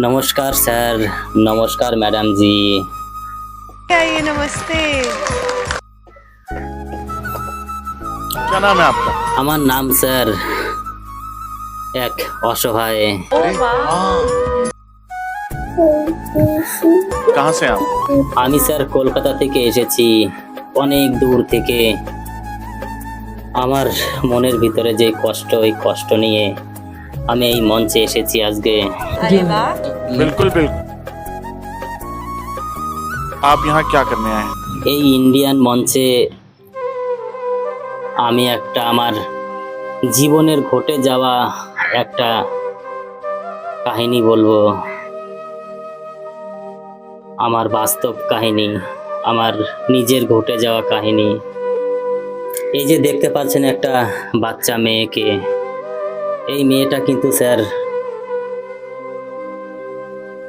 Sir নমস্কার sir নমস্কার madam জি आइए नमस्ते क्या नाम है आपका আমার নাম স্যার এক অসহায় कहाँ से आप আমি স্যার কলকাতা থেকে এসেছি অনেক দূর থেকে আমার মনের ভিতরে যে কষ্ট ওই কষ্ট নিয়ে আমি এই মঞ্চে এসেছি আজকে। বিলকুল বিলকুল আপ ইহা আয়ে এই ইন্ডিয়ান মঞ্চে আমি একটা আমার জীবনের ঘটে যাওয়া একটা কাহিনী বলব। আমার বাস্তব কাহিনী আমার নিজের ঘটে যাওয়া কাহিনী। এই যে দেখতে পাচ্ছেন একটা বাচ্চা মেয়েকে এই মেয়েটা কিন্তু স্যার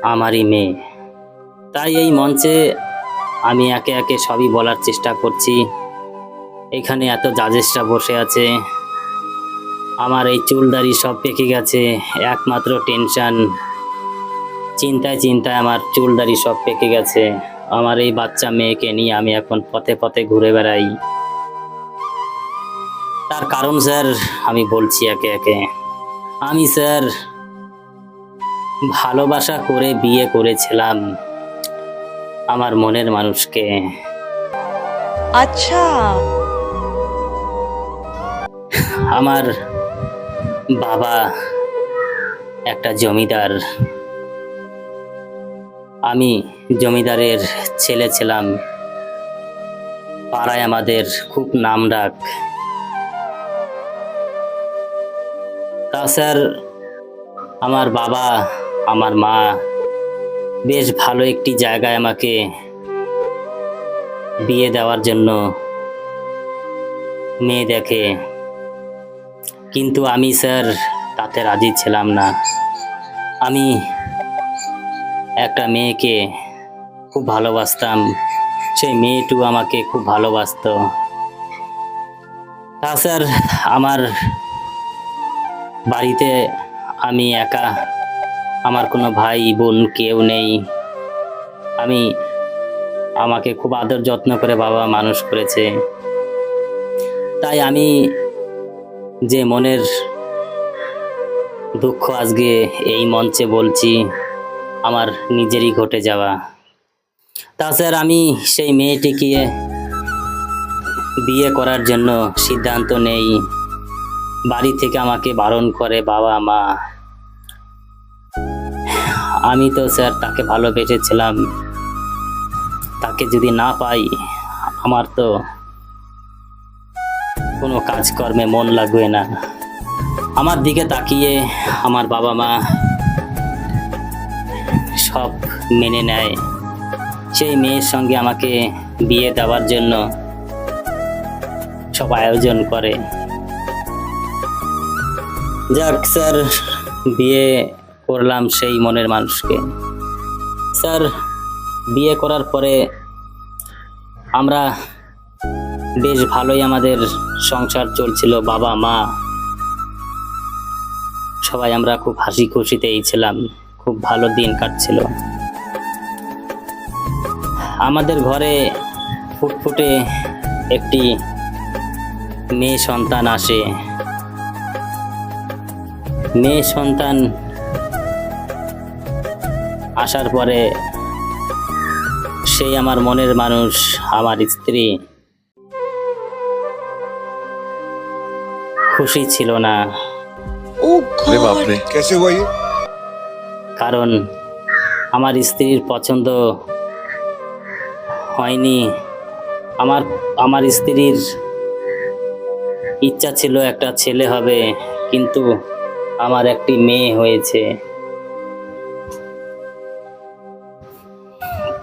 আমারই মেয়ে। তাই এই মঞ্চে আমি একে একে সবই বলার চেষ্টা করছি। এখানে এত জাজেসরা বসে আছে। আমার এই চুলদারি সব পেকে গেছে, একমাত্র টেনশন। চিন্তায় চিন্তায় আমার চুলদারি সব পেকে গেছে। আমার এই বাচ্চা মেয়েকে নিয়ে আমি এখন পথে পথে ঘুরে বেড়াই। তার কারণ স্যার আমি বলছি একে একে। আমি স্যার ভালোবাসা করে বিয়ে করেছিলাম আমার মনের মানুষকে। আচ্ছা। আমার বাবা একটা জমিদার। আমি জমিদারের ছেলে ছিলাম। পাড়ায় আমাদের খুব নাম ডাক। তা স্যার, আমার বাবা, আমার মা বেশ ভালো একটি জায়গায় আমাকে বিয়ে দেওয়ার জন্য মেয়ে দেখে। কিন্তু আমি স্যার তাতে রাজি ছিলাম না। আমি একটা মেয়েকে খুব ভালোবাসতাম, সেই মেয়েটু আমাকে খুব ভালোবাসতো। তা স্যার, আমার বাড়িতে আমি একা, আমার কোনো ভাই, বোন কেউ নেই। আমি আমাকে খুব আদর যত্ন করে বাবা মানুষ করেছে। তাই আমি যে মনের দুঃখ আজকে এই মঞ্চে বলছি, আমার নিজেরই ঘটে যাওয়া। তা স্যার, আমি সেই মেয়েটিকে বিয়ে করার জন্য সিদ্ধান্ত নেই। বাড়ি থেকে আমাকে বারণ করে, বাবা, মা, আমি তো স্যার তাকে ভালোবেসেছিলাম। তাকে যদি না পাই, আমার তো কোনো কাজকর্মে মন লাগবে না। আমার দিকে তাকিয়ে আমার বাবা মা সব মেনে নেয়। সেই মেয়ের সঙ্গে আমাকে বিয়ে দেওয়ার জন্য সব আয়োজন করে। যাক, স্যার, বিয়ে করলাম সেই মনের মানুষকে। স্যার, বিয়ে করার পরে আমরা বেশ ভালোই আমাদের সংসার চলছিল, বাবা, মা। সবাই আমরা খুব হাসি খুশিতেই ছিলাম, খুব ভালো দিন কাটছিল। আমাদের ঘরে ফুটফুটে একটি মেয়ে সন্তান আসে। মেয়ে সন্তান আসার পরে সেই আমার মনের মানুষ আমার স্ত্রী খুশি ছিল না। কারণ আমার স্ত্রীর পছন্দ হয়নি। আমার আমার স্ত্রীর ইচ্ছা ছিল একটা ছেলে হবে কিন্তু আমার একটি মেয়ে হয়েছে।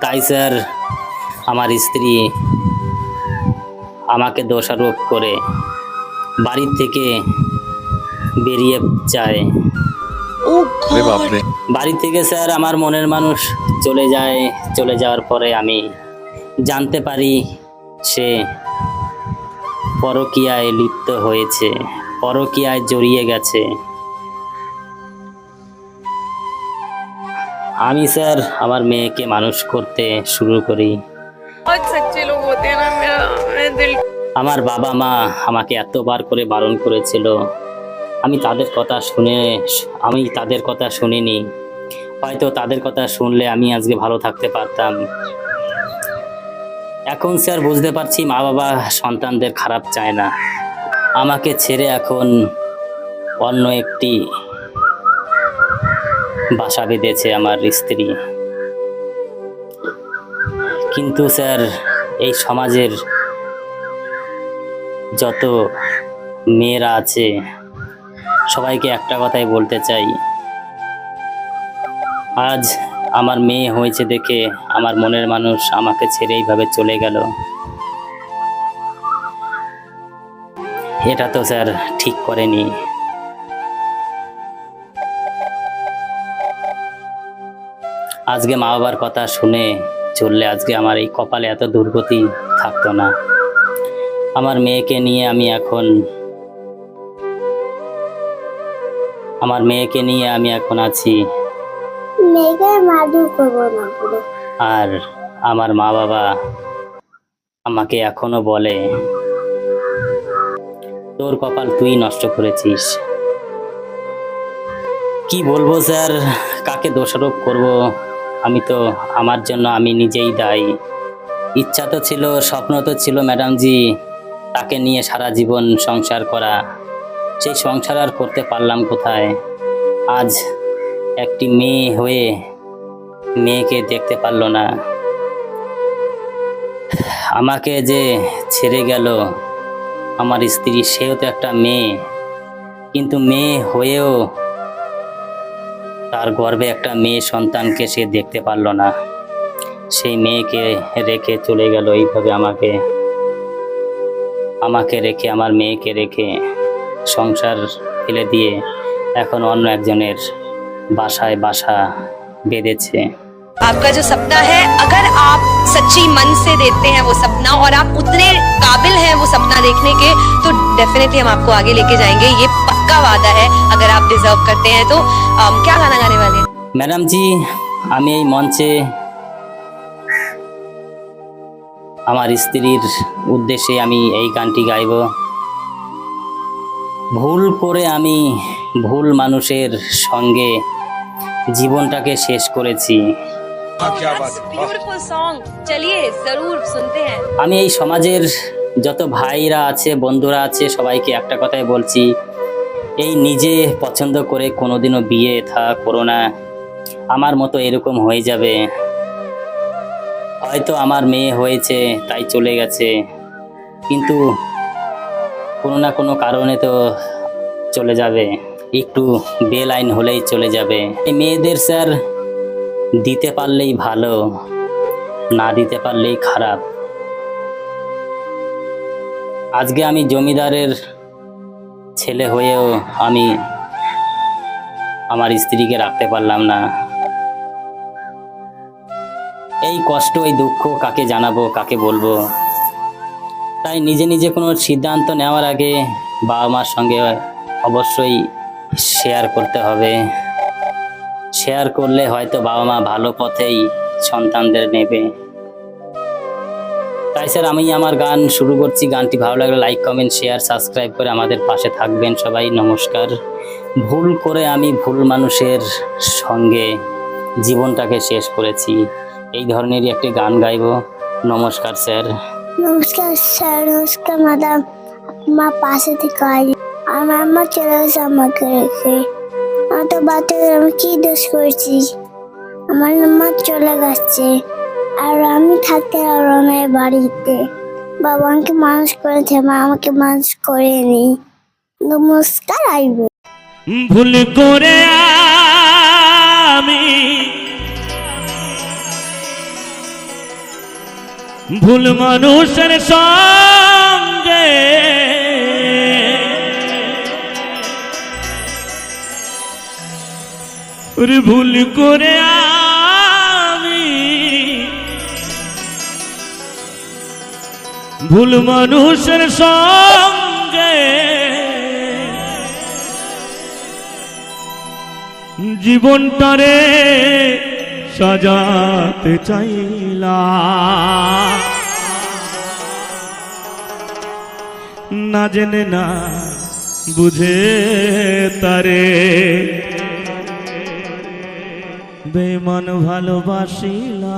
তাই স্যার আমার স্ত্রী আমাকে দোষারোপ করে বাড়ির থেকে বেরিয়ে যায়। বাড়ি থেকে স্যার আমার মনের মানুষ চলে যায়। চলে যাওয়ার পরে আমি জানতে পারি সে পরকিয়ায় লিপ্ত হয়েছে পরকিয়ায় জড়িয়ে গেছে। আমি স্যার আমার মেয়েকে মানুষ করতে শুরু করি। আমার বাবা মা আমাকে এতবার করে বারণ করেছিল। আমি তাদের কথা শুনে আমি তাদের কথা শুনিনি। হয়তো তাদের কথা শুনলে আমি আজকে ভালো থাকতে পারতাম। এখন স্যার বুঝতে পারছি মা বাবা সন্তানদের খারাপ চায় না। আমাকে ছেড়ে এখন অন্য একটি বাসা বেঁধেছে আমার স্ত্রী। কিন্তু স্যার, এই সমাজের যত মেয়েরা আছে, সবাইকে একটা কথাই বলতে চাই। আজ আমার মেয়ে হয়েছে দেখে আমার মনের মানুষ আমাকে ছেড়ে এইভাবে চলে গেল। এটা তো স্যার ঠিক করেনি। আজকে মা বাবার কথা শুনে চললে আজকে আমার এই কপালে এত দুর্গতি থাকতো না। আমার মেয়েকে নিয়ে আমি এখন আমার মেয়েকে নিয়ে আমি এখন আছি। আর আমার মা বাবা আমাকে এখনও বলে তোর কপাল তুই নষ্ট করেছিস। কি বলব স্যার? কাকে দোষারোপ করব? আমি তো আমার জন্য আমি নিজেই দায়ী। ইচ্ছা তো ছিল, স্বপ্ন তো ছিল ম্যাডামজি, তাকে নিয়ে সারা জীবন সংসার করা। সেই সংসার আর করতে পারলাম কোথায়? আজ একটি মেয়ে হয়ে মেয়েকে দেখতে পারল না। আমাকে যে ছেড়ে গেল, আমার স্ত্রী, সেও তো একটা মেয়ে। কিন্তু মেয়ে হয়েও তার গর্ভে একটা মেয়ে সন্তানকে সে দেখতে পারলো না সেই মেয়েকে রেখে চলে গেল এইভাবে আমাকে আমাকে রেখে আমার মেয়েকে রেখে সংসার ফেলে দিয়ে এখন অন্য একজনের বাসায় বাসা বেঁধেছে आपका जो सपना है अगर आप सच्ची मन से देते हैं वो सपना और आप उतने काबिल हैं वो सपना देखने के तो डेफिनेटली हम आपको आगे लेके जाएंगे ये पक्का वादा है अगर आप डिजर्व करते हैं तो अम, क्या गाना गाने वाले हैं ম্যাডাম জি আমি এই মঞ্চে আমার স্ত্রীর উদ্দেশ্যে আমি এই গানটি গাইব ভুল করে আমি ভুল মানুষের সঙ্গে জীবনটাকে শেষ করেছি Oh, আমি এই সমাজের যত ভাইরা আছে বন্ধুরা আছে সবাইকে একটা কথাই বলছি। এই নিজে পছন্দ করে কোনোদিনও বিয়ে থা করো না। আমার মতো এরকম হয়ে যাবে। হয়তো আমার মেয়ে হয়েছে তাই চলে গেছে। কিন্তু কোনো না কোনো কারণে তো চলে যাবে। একটু বেলাইন হলেই চলে যাবে। এই মেয়েদের স্যার দিতে পারলেই ভালো, না দিতে পারলেই খারাপ। আজকে আমি জমিদারের ছেলে হয়েও আমি আমার স্ত্রীকে রাখতে পারলাম না। এই কষ্ট, এই দুঃখ কাকে জানাব, কাকে বলব? তাই নিজে নিজে কোনো সিদ্ধান্ত নেওয়ার আগে বাবা মার সঙ্গে অবশ্যই শেয়ার করতে হবে। শেয়ার করলে হয়তো বাবা মা ভালো পথেই সন্তানদের নেবে। তাই স্যার আমি আমার গান শুরু করছি। গানটি ভালো লাগলে লাইক কমেন্ট শেয়ার সাবস্ক্রাইব করে আমাদের পাশে থাকবেন সবাই। নমস্কার। ভুল করে আমি ভুল মানুষের সঙ্গে জীবনটাকে শেষ করেছি। এই ধরনেরই একটি গান গাইব। নমস্কার স্যার নমস্কার স্যার নমস্কার ম্যাডাম মা পাশে থেকে আমার আম্মা চলে গেছে আমাকে রেখে। আমার তো বাচ্চা আমি কি দোষ করেছি? আমার মা চলে গেছে। আর আমি থাকতে পারব না বাড়িতে। বাবা আমাকে মানুষ করেছে, মা আমাকে মানুষ করেনি নমস্কার, আইব। ভুল করে আমি ভুল মানুষের সঙ্গে ওরে ভুল করে আমি ভুল মানুষের সঙ্গে জীবনটারে সাজাতে চাইলা না জেনে না বুঝে তারে বেমন ভালোবাসিলা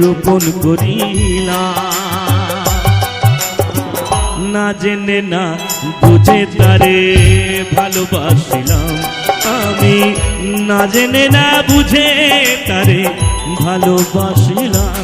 রোপণ করিলা। না জেনে না বুঝে তারে ভালোবাসিলাম আমি। না জেনে না বুঝে তারে ভালোবাসিলাম।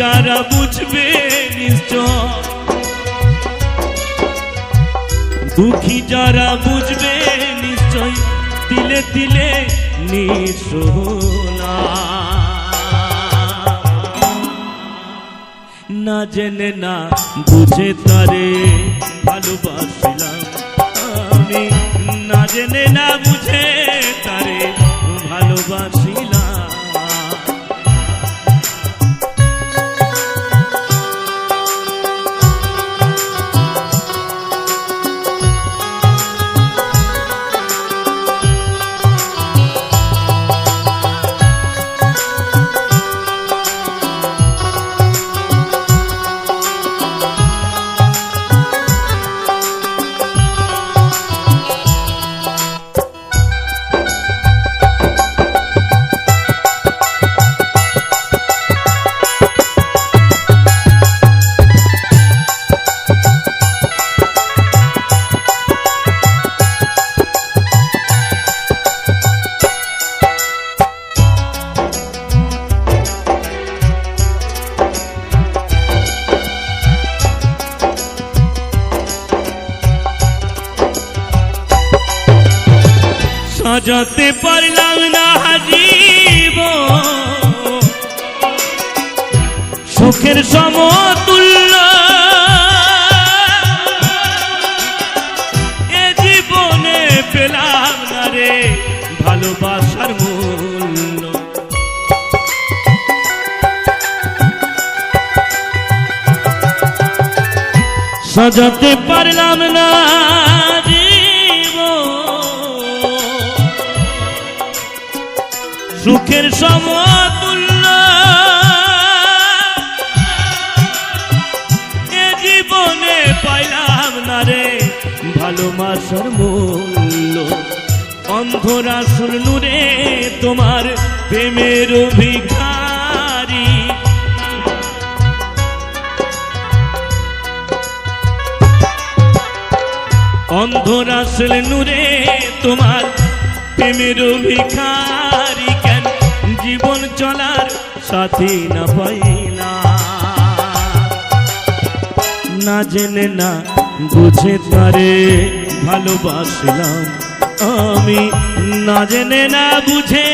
যারা বুঝবে নিশ্চয়। দুঃখী যারা বুঝবে নিশ্চয়, তিলে তিলে না জেনে না বুঝে তারে ভালোবাসিলাম আমি। না জেনে না বুঝে তারে ভালোবাসিলাম। সাজাতে পারলাম না সুখের সমতুল্য। এ জীবনে পাইলাম না রে ভালো ভালোবাসার মূল্য। অন্ধরা শুনু রে তোমার প্রেমের ভিখারি অন্ধরা নূরে তোমার প্রেমের ভিখারি কেন? জীবন চলার সাথী না পাইলা না। জেনে না বুঝে তারে ভালোবাসলাম আমি। না জেনে না বুঝে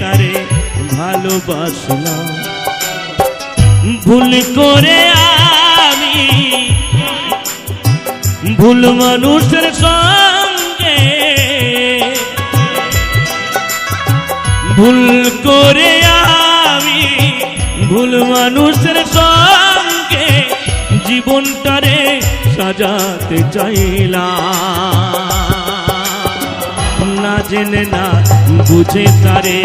তারে ভালোবাসলাম। ভুল করে আমি ভুল মানুষের সঙ্গে ভুল করে আমি ভুল মানুষের সঙ্গে জীবনটারে সাজাতে চাইলাম। না জেনে না বুঝে তারে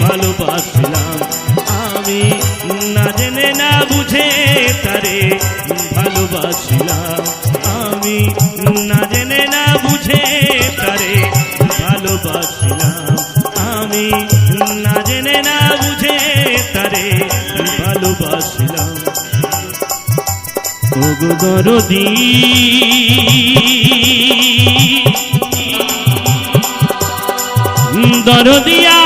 ভালোবাসলাম আমি। না জেনে না বুঝে তারে ভালোবাসলাম। ওগো দরদি। দরদিয়া